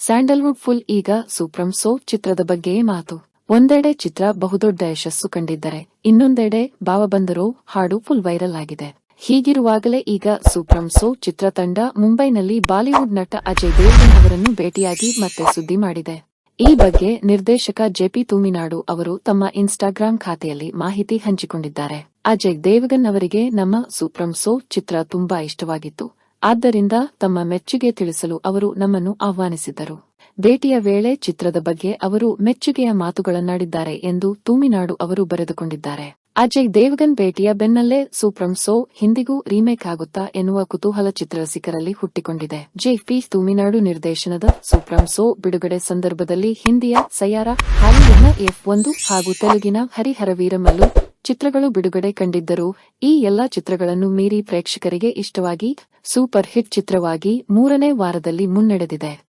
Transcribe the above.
Sandalwood full ಈಗ ಸೂಪ್ರಂ so ಚಿತ್ರದ ಬಗ್ಗೆಯೇ ಮಾತು. ಒಂದೆಡೆ ಚಿತ್ರ ಬಹುದೊಡ್ಡ ಯಶಸ್ಸು ಕಂಡಿದ್ದರೆ, ಇನ್ನೊಂದೆಡೆ ಬಾವಬಂದರು ಹಾಡು ಫುಲ್ ವೈರಲ್ ಆಗಿದೆ. ಹೀಗಿರುವಾಗಲೇ ಈಗ ಸೂಪ್ರಂ ಸೋ ಚಿತ್ರತಂಡ ಮುಂಬೈನಲ್ಲಿ ಬಾಲಿವುಡ್ ನಟ ಅಜಯ್ ದೇವಗನ್ ಅವರನ್ನು ಭೇಟಿಯಾಗಿ ಮತ್ತೆ ಸುದ್ದಿ ಮಾಡಿದೆ. ಈ ಬಗ್ಗೆ ನಿರ್ದೇಶಕ ಜೆಪಿ ತೂಮಿನಾಡು ಅವರು ತಮ್ಮ ಇನ್ಸ್ಟಾಗ್ರಾಂ ಖಾತೆಯಲ್ಲಿ ಮಾಹಿತಿ ಹಂಚಿಕೊಂಡಿದ್ದಾರೆ. ಅಜಯ್ ದೇವಗನ್ ಅವರಿಗೆ ನಮ್ಮ ಸೂಪ್ರಂ ಸೋ ಚಿತ್ರ ತುಂಬಾ ಇಷ್ಟವಾಗಿತ್ತು. ಆದ್ದರಿಂದ ತಮ್ಮ ಮೆಚ್ಚುಗೆ ತಿಳಿಸಲು ಅವರು ನಮ್ಮನ್ನು ಆಹ್ವಾನಿಸಿದ್ದರು ಭೇಟಿಯ ವೇಳೆ ಚಿತ್ರದ ಬಗ್ಗೆ ಅವರು ಮೆಚ್ಚುಗೆಯ ಮಾತುಗಳನ್ನಾಡಿದ್ದಾರೆ ಎಂದು ತೂಮಿನಾಡು ಅವರು ಬರೆದುಕೊಂಡಿದ್ದಾರೆ. ಅಜಯ್ ದೇವಗನ್ ಭೇಟಿಯ ಬೆನ್ನಲ್ಲೇ ಸೂಪ್ರಂ ಸೋ ಹಿಂದಿಗೂ ರೀಮೇಕ್ ಆಗುತ್ತಾ ಎನ್ನುವ ಕುತೂಹಲ ಚಿತ್ರರಸಿಕರಲ್ಲಿ ಹುಟ್ಟಿಕೊಂಡಿದೆ. ಜೆ ಪಿ ತೂಮಿನಾಡು ನಿರ್ದೇಶನದ ಸೂಪ್ರಂ ಸೋ ಬಿಡುಗಡೆ ಸಂದರ್ಭದಲ್ಲಿ ಹಿಂದಿಯ ಸಯಾರ, ಹಾಲಿವುಡ್ನ ಎಫ್ ಒಂದು ಹಾಗೂ ತೆಲುಗಿನ ಹರಿಹರ ವೀರಮಲ್ಲು ಚಿತ್ರಗಳು ಬಿಡುಗಡೆ ಕಂಡಿದ್ದರೂ ಈ ಎಲ್ಲಾ ಚಿತ್ರಗಳನ್ನು ಮೀರಿ ಪ್ರೇಕ್ಷಕರಿಗೆ ಇಷ್ಟವಾಗಿ ಸೂಪರ್ ಹಿಟ್ ಚಿತ್ರವಾಗಿ ಮೂರನೇ ವಾರದಲ್ಲಿ ಮುನ್ನಡೆದಿದೆ.